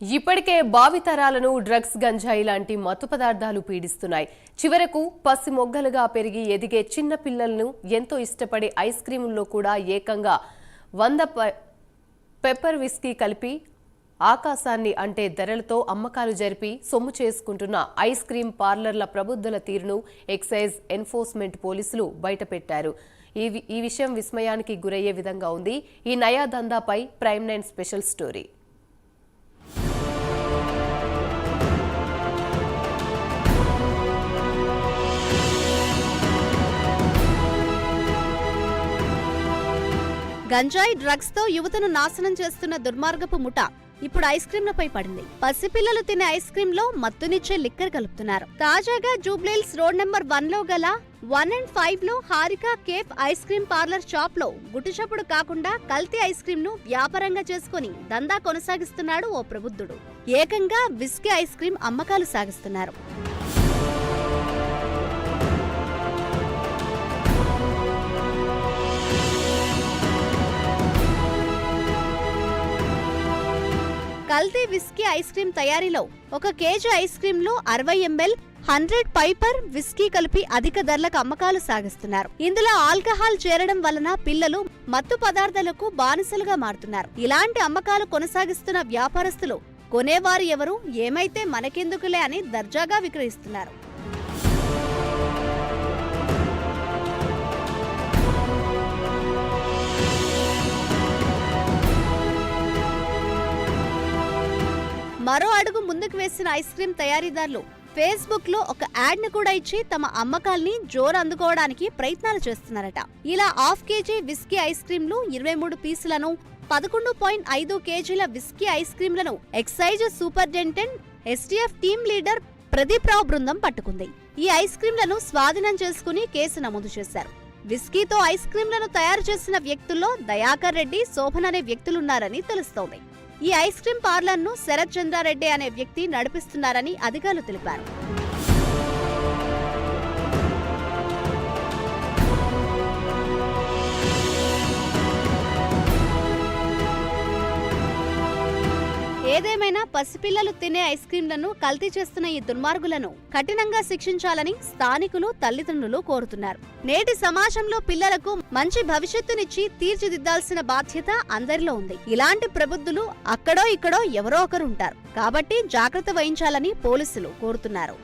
ఇప్పటికే భావితరాలను డ్రగ్స్ గంజాయి లాంటి మత్తు పదార్థాలు పీడిస్తున్నాయి. చివరకు పసి మొగ్గలుగా పెరిగి ఎదిగే చిన్న పిల్లలను ఎంతో ఇష్టపడే ఐస్ క్రీముల్లో కూడా ఏకంగా వంద పెప్పర్ విస్కీ కలిపి ఆకాశాన్ని అంటే ధరలతో అమ్మకాలు జరిపి సొమ్ము చేసుకుంటున్న ఐస్ క్రీం పార్లర్ల ప్రబుద్ధుల తీరును ఎక్సైజ్ ఎన్ఫోర్స్మెంట్ పోలీసులు బయటపెట్టారు. ఈ ఈ విషయం విస్మయానికి గురయ్యే విధంగా ఉంది. ఈ నయా దందాపై ప్రైమ్ నైన్ స్పెషల్ స్టోరీ. గంజాయి డ్రగ్స్తో యువతను నాశనం చేస్తున్న దుర్మార్గపు ముఠ ఇప్పుడు ఐస్ క్రీంలపై పడింది. పసిపిల్లలు తినే ఐస్ క్రీమ్లో మత్తునిచ్చే లిక్కర్ కలుపుతున్నారు. తాజాగా జూబ్లీల్స్ రోడ్ నెంబర్ వన్లో గల వన్ అండ్ ఫైవ్లో Harika cafe ice cream parlour షాప్లో గుట్టుచప్పుడు కాకుండా కల్తీ ఐస్ క్రీమ్ను వ్యాపారంగా చేసుకుని దందా కొనసాగిస్తున్నాడు ఓ ప్రబుద్ధుడు. ఏకంగా విస్కీ ఐస్ క్రీమ్ అమ్మకాలు సాగిస్తున్నారు. కల్తీ విస్కీ ఐస్ క్రీమ్ తయారీలో ఒక కేజీ ఐస్ క్రీం లో అరవై ఎంఎల్ హండ్రెడ్ పైపర్ విస్కీ కలిపి అధిక ధరలకు అమ్మకాలు సాగిస్తున్నారు. ఇందులో ఆల్కహాల్ చేరడం వలన పిల్లలు మత్తు పదార్థాలకు బానిసలుగా మారుతున్నారు. ఇలాంటి అమ్మకాలు కొనసాగిస్తున్న వ్యాపారస్తులు కొనేవారు ఎవరు? ఏమైతే మనకెందుకులే అని దర్జాగా విక్రయిస్తున్నారు. మరో అడుగు ముందుకు వేసిన ఐస్ క్రీం తయారీదారులు ఫేస్బుక్లో ఒక యాడ్ను కూడా ఇచ్చి తమ అమ్మకాల్ని జోరు అందుకోవడానికి ప్రయత్నాలు చేస్తున్నారట. ఇలా హాఫ్ కేజీ విస్కీ ఐస్ క్రీంలు ఇరవై మూడు పీసులను పదకొండు పాయింట్ ఐదు కేజీల whisky ice క్రీంలను excise superintendent STF team leader Pradeep Rao బృందం పట్టుకుంది. ఈ ఐస్ క్రీంలను స్వాధీనం చేసుకుని కేసు నమోదు చేశారు. విస్కీతో ఐస్ క్రీంలను తయారు చేసిన వ్యక్తుల్లో దయాకర్ రెడ్డి శోభన్ అనే వ్యక్తులున్నారని తెలుస్తోంది. ఈ ఐస్ క్రీం పార్లర్ను శరత్ చంద్రారెడ్డి అనే వ్యక్తి నడిపిస్తున్నారని అధికారులు తెలిపారు. ఏదేమైనా పసిపిల్లలు తినే ఐస్ క్రీంలను కల్తీ చేస్తున్న ఈ దుర్మార్గులను కఠినంగా శిక్షించాలని స్థానికులు తల్లిదండ్రులు కోరుతున్నారు. నేటి సమాజంలో పిల్లలకు మంచి భవిష్యత్తునిచ్చి తీర్చిదిద్దాల్సిన బాధ్యత అందరిలో ఉంది. ఇలాంటి ప్రబుద్ధులు అక్కడో ఇక్కడో ఎవరో ఒకరు ఉంటారు కాబట్టి జాగ్రత్త వహించాలని పోలీసులు కోరుతున్నారు.